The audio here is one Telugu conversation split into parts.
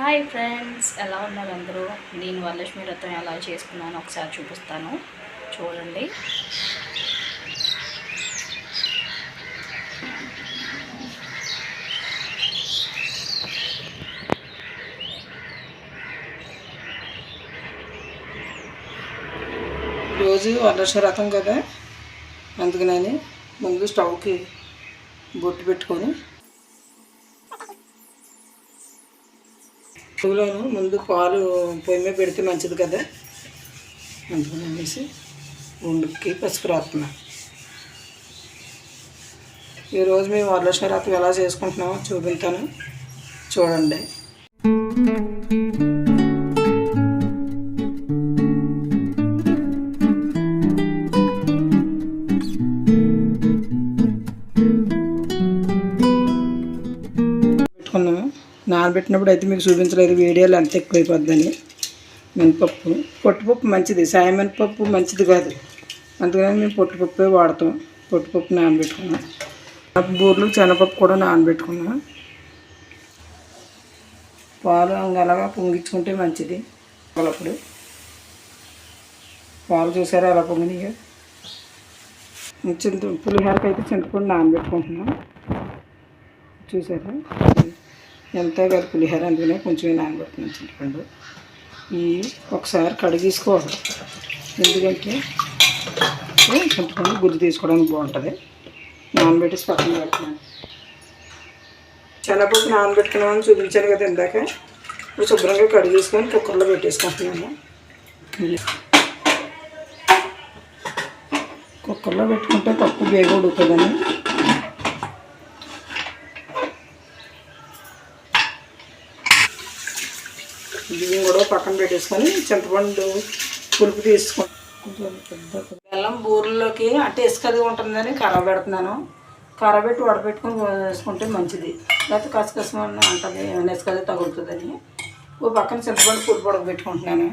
హాయ్ ఫ్రెండ్స్ ఎలా ఉన్నారు అందరూ? నేను వరలక్ష్మి వ్రతం ఎలా చేసుకున్నాను ఒకసారి చూపిస్తాను. చూడండి. రోజు వరలక్ష్మి రథం కదా? అందుకనని ముందు స్టవ్కి బొట్టు పెట్టుకొని స్టవ్లోను ముందు పాలు పొయ్యి మీద పెడితే మంచిది కదా. అందుకని అనేసి వండుకి పసుపు రాస్తున్నా. ఈరోజు మేము వరలక్ష్మి రాత్రి ఎలా చేసుకుంటున్నామో చూపిస్తాను చూడండి. పెట్టినప్పుడు అయితే మీకు చూపించలేదు. వీడియోలు ఎక్కువ ఎక్కువైపోద్దని. మినపప్పు. పొట్టుపప్పు మంచిది. సాయం మినపప్పు మంచిది కాదు. అందుకని మేము పొట్టుపప్పే వాడతాం. పొట్టుపప్పు నానబెట్టుకున్నాం. బూర్లు శనగపప్పు కూడా నానబెట్టుకున్నాం. పాలు అలాగా పొంగించుకుంటే మంచిది. అప్పుడు. పాలు చూసారా అలా పొంగినాయో? చింత పులిహోరకి అయితే చింతపండు నానబెట్టుకుంటున్నాం. చూసారా? ఎంత కాదు పులిహోర అందుకనే కొంచెం నానబెడుతున్నాను చింతపండు ఈ ఒకసారి కడిగేసుకోవాలి. ఎందుకంటే చింతపండు గుజ్జు తీసుకోవడానికి బాగుంటుంది. నానబెట్టేసి పక్కన పెడుతున్నాను శనగపప్పు నానబెట్టుకున్నామని చూపించాను కదా ఇందాక. ఇప్పుడు శుభ్రంగా కడిగేసుకొని కుక్కర్లో పెట్టేసుకుంటున్నాను. కుక్కర్లో పెట్టుకుంటే పప్పు బేగ ఉడుకుతుందని బియ్యం కూడా పక్కన పెట్టేసుకొని చింతపండు పులుపు తీసుకుంటాను బెల్లం బూరెల్లోకి అంటే ఇసుక అది ఉంటుందని కర్ర పెడుతున్నాను. కర్ర పెట్టి వడపెట్టుకొని వేసుకుంటే మంచిది. లేకపోతే కసకసం ఉంటుంది ఏమైనా ఇసుక అది తగులుతుందని. ఓ పక్కన చింతపండు పులుపు పడక పెట్టుకుంటున్నాను.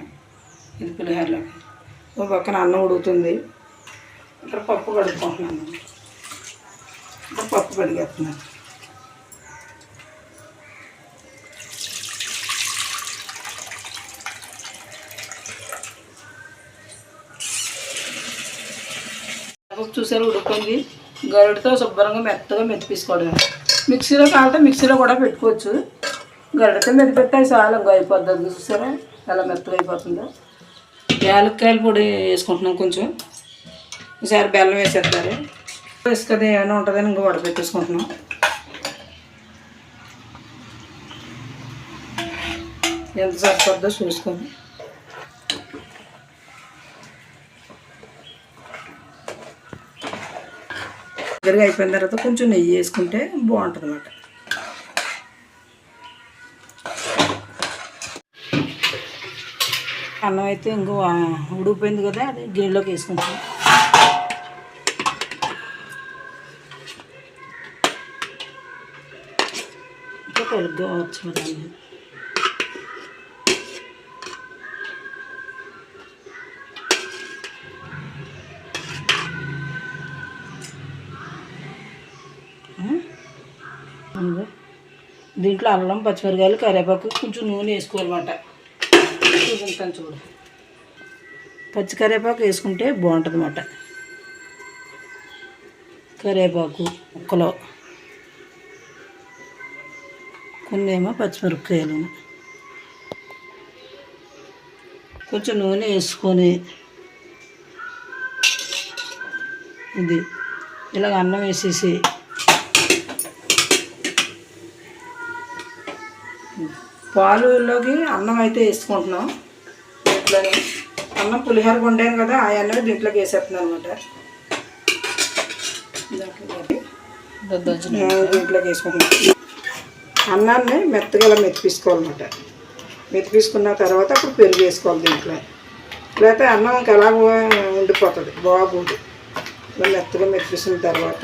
ఇది పులిహోరలోకి. ఓ పక్కన అన్నం ఉడుకుతుంది. ఇక్కడ పప్పు కడుక్కుంటున్నాను. ఇక్కడ పప్పు కడిగేస్తున్నాను. చూసారు ఉడుకుంది గరుడితో శుభ్రంగా మెత్తగా మెత్తిపీసుకోవడం మిక్సీలో కావాలంటే మిక్సీలో కూడా పెట్టుకోవచ్చు. గరుడితో మెతిపెట్టే చాలా అయిపోద్ది చూసారా? ఎలా మెత్తగా అయిపోతుందో. యాలక్కాయల పొడి వేసుకుంటున్నాం కొంచెం. ఒకసారి బెల్లం వేసేస్తారు వేసుకది ఏమైనా ఉంటుందని ఇంకా వడపెట్టేసుకుంటున్నాం. ఎంత సరిపోద్దో చూసుకోండి. దగ్గరగా అయిపోయిన తర్వాత కొంచెం నెయ్యి వేసుకుంటే బాగుంటుంది అన్నమాట అన్నం అయితే ఇంకో ఉడికిపోయింది కదా అది గిన్నెలోకి వేసుకుంటాం. ఇంకా తెలుగుగా వచ్చు దీంట్లో అల్లం పచ్చిమిరకాయలు కరివేపాకు కొంచెం నూనె వేసుకోవాలన్నమాట. చూపించాను చూడు. పచ్చి కరివేపాకు వేసుకుంటే బాగుంటుంది అన్నమాట కరివేపాకు ముక్కలు. కొన్ని ఏమో పచ్చిమిరపకాయలు. కొంచెం నూనె వేసుకొని ఇది ఇలాగ అన్నం వేసేసి పాలులోకి అన్నం అయితే వేసుకుంటున్నాం. దీంట్లోని అన్నం పులిహోర వండాను కదా ఆ అన్నం దీంట్లోకి వేసేస్తున్నాను అనమాట దీంట్లోకి వేసుకుంటున్నాం. అన్నాన్ని మెత్తగా ఇలా మెత్తిపీసుకోవాలన్నమాట మెత్తిపీసుకున్న తర్వాత అప్పుడు పెరుగు వేసుకోవాలి దీంట్లో. లేకపోతే అన్నం ఇంకా ఎలా ఉండిపోతుంది బాగుంది. ఇలా మెత్తగా మెత్తిపీసుకున్న తర్వాత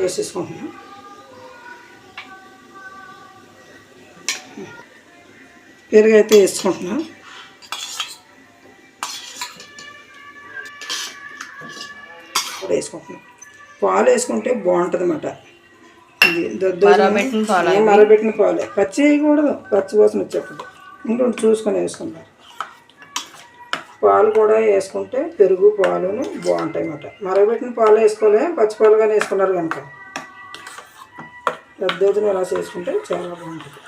వేసేసుకుంటున్నాం. పెరుగు అయితే వేసుకుంటున్నాం. ఇప్పుడు వేసుకుంటున్నాం. పాలు వేసుకుంటే బాగుంటుంది అన్నమాట. మరబెట్టిన పాలు మరబెట్టిన పచ్చి వేయకూడదు. పచ్చి కోసం వచ్చేప్పుడు ఇంకోటి చూసుకొని వేసుకుంటారు పాలు కూడా వేసుకుంటే పెరుగు పాలును బాగుంటాయి అన్నమాట మరగబెట్టిన పాలు వేసుకోలే. పచ్చి పాలు కానీ వేసుకున్నారు కనుక. దద్దోజనం ఇలా చేసుకుంటే చాలా బాగుంటుంది.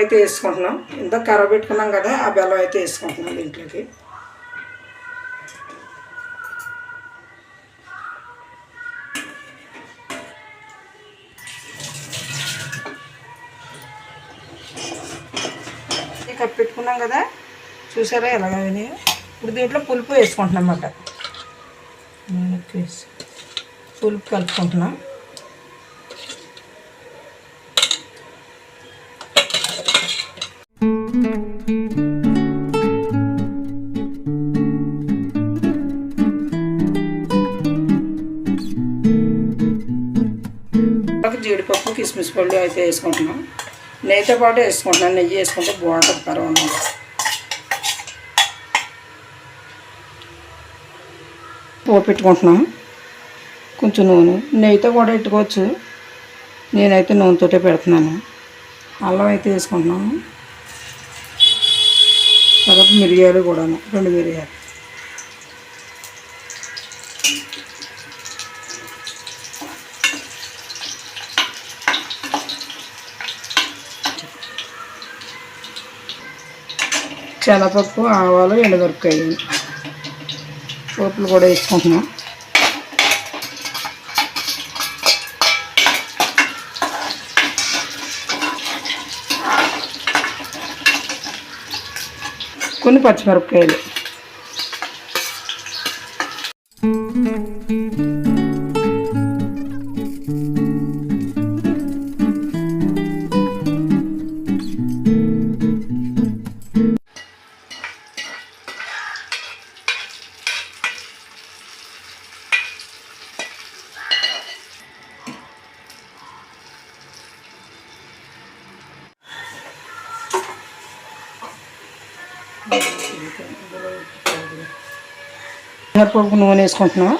అయితే వేసుకుంటున్నాం. ఇంత కర్ర పెట్టుకున్నాం కదా ఆ బెల్లం అయితే వేసుకుంటున్నాం దీంట్లోకి కప్పు పెట్టుకున్నాం కదా. చూసారా ఎలాగ ఇప్పుడు దీంట్లో పులుపు వేసుకుంటున్నాం అన్నమాట. పులుపు కలుపుకుంటున్నాం. జీడిపప్పు కిస్మిస్ పళ్ళు అయితే వేసుకుంటున్నాం. నెయ్యితో పాటు వేసుకుంటున్నాను నెయ్యి వేసుకుంటే బాగుంటుంది. పర్వాలేదు. పోపు పెట్టుకుంటున్నాం. కొంచెం నూనె. నెయ్యితో కూడా పెట్టుకోవచ్చు. నేనైతే నూనెతోటే పెడుతున్నాను. అల్లం అయితే వేసుకుంటున్నాము తర్వాత మిరియాలు కూడాను రెండు మిరియాలు. శనగపప్పు ఆవాలు ఎండుమిరపకాయలు. పోపులు కూడా వేసుకుంటున్నాం. కొన్ని పచ్చిమిరపకాయలు. మినపప్పు నూనె వేసుకుంటున్నాం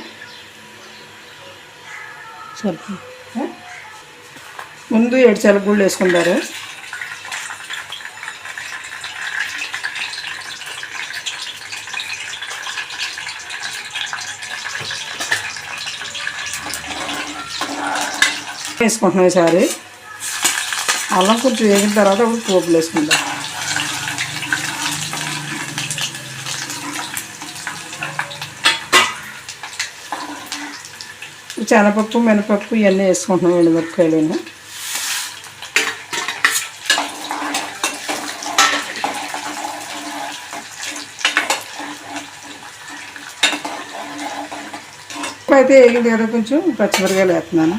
సరిపో ముందు ఏడు చెలగుళ్ళు వేసుకుంటారు. వేసుకుంటున్నాం ఈసారి అల్లం కొంచెం వేగిన తర్వాత ఒక పోపులు వేసుకుంటాం. శనగపప్పు మినపప్పు ఇవన్నీ వేసుకుంటున్నాం ఎండుమిరపకాయలు అయితే వేయలేదు కొంచెం పచ్చిమిరకాయలు వేస్తున్నాను.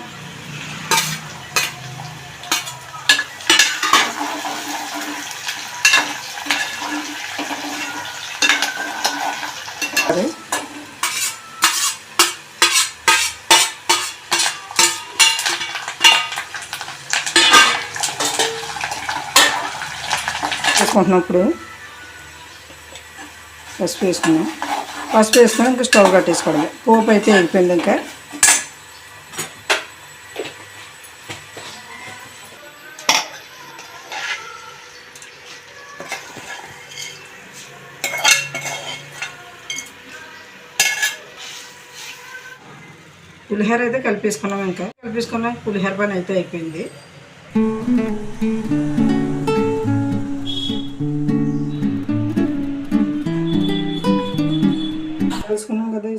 వేసుకుంటున్నప్పుడు పసుపు వేసుకున్నాం. పసుపు వేసుకుని ఇంకా స్టవ్ కట్టేసుకోవడం పోపు అయితే అయిపోయింది ఇంకా. పులిహోర అయితే కలిపేసుకున్నాం ఇంకా. కలిపేసుకున్నాం పులిహోర పని అయితే అయిపోయింది.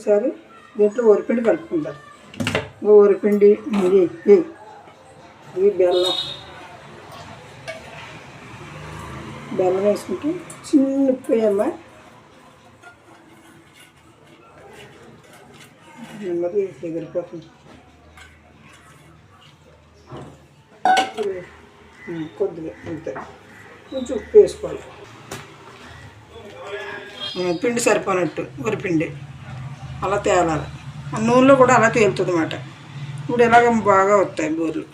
ఒకసారి దీంట్లో వరిపిండి కలుపుకుంటారు. వరిపిండి ఇది ఇది బెల్లం. బెల్లం వేసుకుంటే చిన్న ఉప్పు నెమ్మది ఎగిరిపోతుంది కొద్దిగా అంతే. కొంచెం ఉప్పు వేసుకోవాలి. పిండి సరిపోనట్టు వరిపిండి. అలా తేలాలి. ఆ నూనెలో కూడా అలా తేలుతుంది అన్నమాట ఇప్పుడు ఇలాగ బాగా వస్తాయి బూరెలు.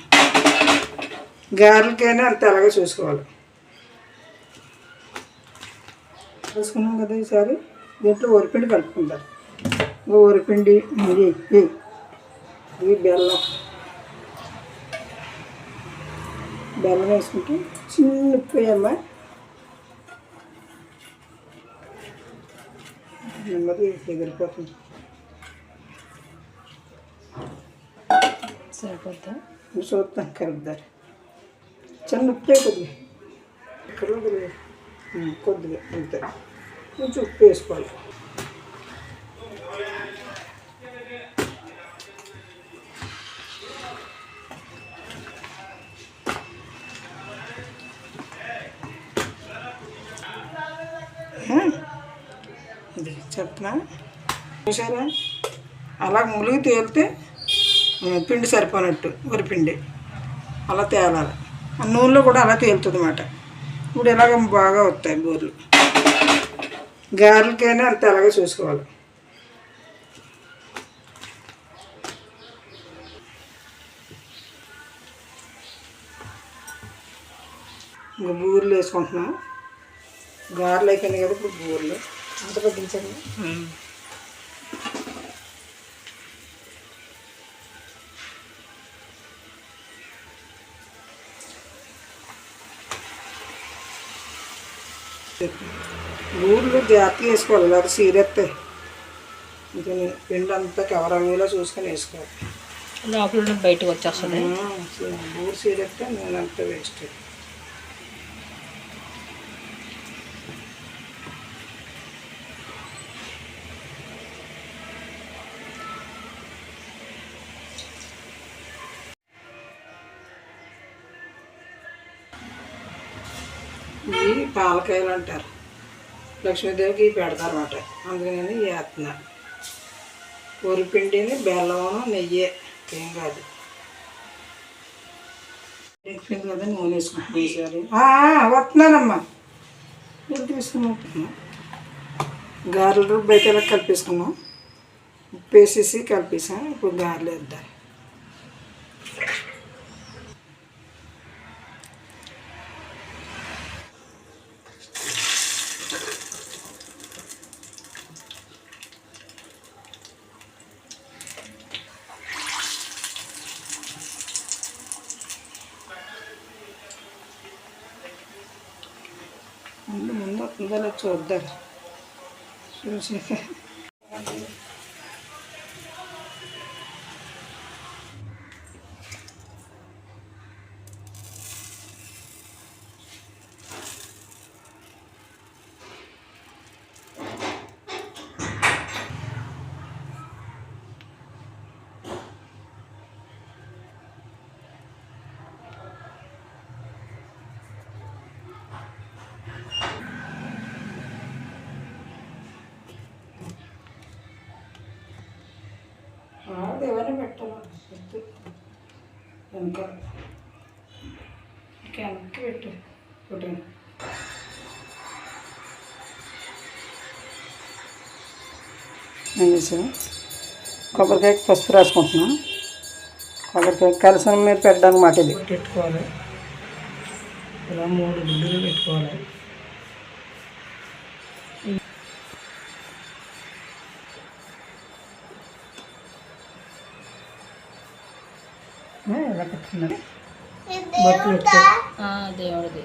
గారెలకైనా అంత అలాగే చూసుకోవాలి. చూసుకున్నాం కదా ఈసారి? దీంట్లో వరిపిండి కలుపుకుంటారు ఇంకా వరిపిండి ఇది ఇది. బెల్లం. బెల్లం వేసుకుంటే చిన్న ఉప్పు నెమ్మది ఎగిరిపోతుంది. సరిపోద్దా నువ్వు చూద్దాం కలుపుదారు చిన్న ఉప్పే కొద్దిగా ఇక్కడ కొద్దిగా ఉమ్, కొద్దిగా అంతే కొంచెం ఉప్పు వేసుకోవాలి ఆ, ఇది చెప్పనా చూసారా అలా ములిగి తేలితే ఆ, పిండి సరిపోనట్టు వరిపిండి అలా తేలాలి. ఆ నూనెలో కూడా అలా తేలుతుంది అన్నమాట ఇప్పుడు ఇలాగ బాగా వస్తాయి బూరెలు. గారెలకైనా అంత అలాగే చూసుకోవాలి. ఇంకా బూరెలు వేసుకుంటున్నాం. గారెలు అయిపోయినాయి కదా ఇప్పుడు బూరెలు. అంత పట్టించండి. బూరెలు జాగ్రత్తగా వేసుకోవాలి. లేదా సీరెత్తాయి ఇంకా పిండి అంతా కవర్ అయ్యేలా చూసుకొని వేసుకోవాలి. లోపల బయటకు వచ్చేస్తుంది. బూరు సీరెత్తే నూనె అంతా వేస్ట్. ఇవి పాలకాయలు అంటారు. లక్ష్మీదేవికి ఇవి పెడతారు అన్నమాట అందుకని వేస్తున్నా. పిండిని బెల్లం నెయ్యి ఏం కాదు. ఎక్కిపోయింది కదా నూనె వేసుకుంటున్నాను వస్తున్నానమ్మా. నేను తీసుకున్నా గారెలు రుబ్బు అయితే ఇలా కలిపేసుకున్నాం ఉప్పు వేసేసి కలిపేసాం? ఇప్పుడు గారెలు వేద్దాం. ముందు వస్తుందో లేదో చూద్దాం చూసి వెనక ఇంకా వెనక్కి పెట్టు. ఫోటో ఏం చేసావు? కొబ్బరికాయ పసుపు రాసుకుంటున్నా. కొబ్బరికాయ కలసం మీద పెట్టడానికి మాట ఇది పెట్టుకోవాలి ఇలా మూడు గుడ్డులు పెట్టుకోవాలి. బట్టలు దేవుడిది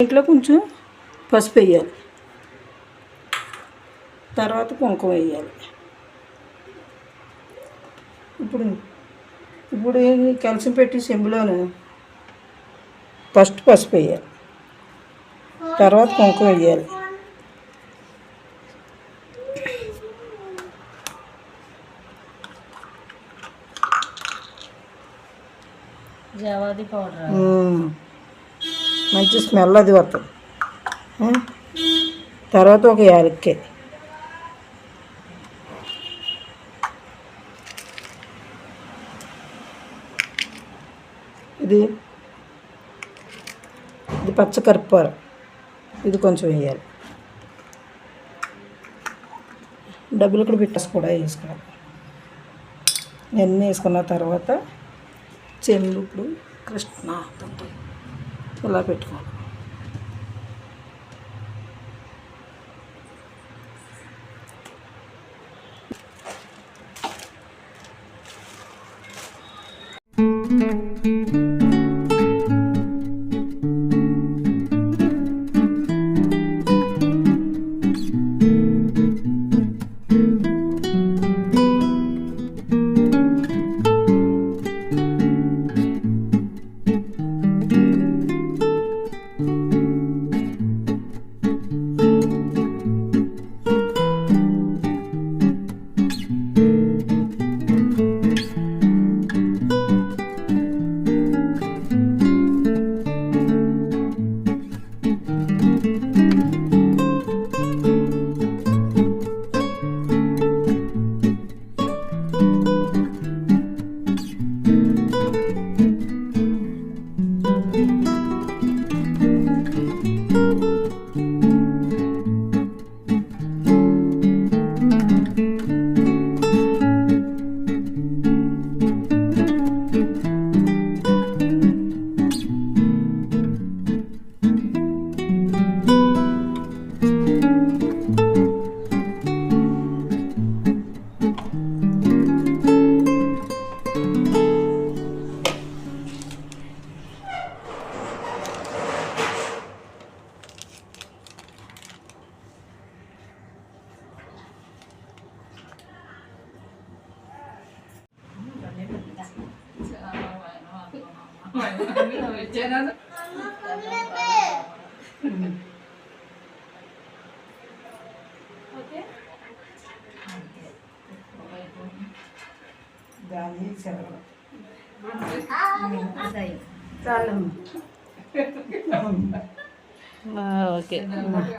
ఇంట్లో కొంచెం పసుపు వేయాలి. తర్వాత కుంకుమ వేయాలి. ఇప్పుడు ఇప్పుడు కలిసి పెట్టి చెంబులోను ఫస్ట్ పసుపు వేయాలి. తర్వాత కుంకుమ వేయాలి జవాది పౌడర్ మ్మ్. మంచి స్మెల్ అది వస్తుంది ఆ? తర్వాత ఒక యాలక్కాయ ఇది ఇది పచ్చకర్పూరం ఇది కొంచెం వేయాలి. డబ్బులు కూడా పెట్టేసి కూడా వేసుకోవాలి. ఇవన్నీ వేసుకున్న తర్వాత చెంబు ఇప్పుడు కృష్ణ ఇలా పెట్టుకోవాలి. చాలు ఓకే.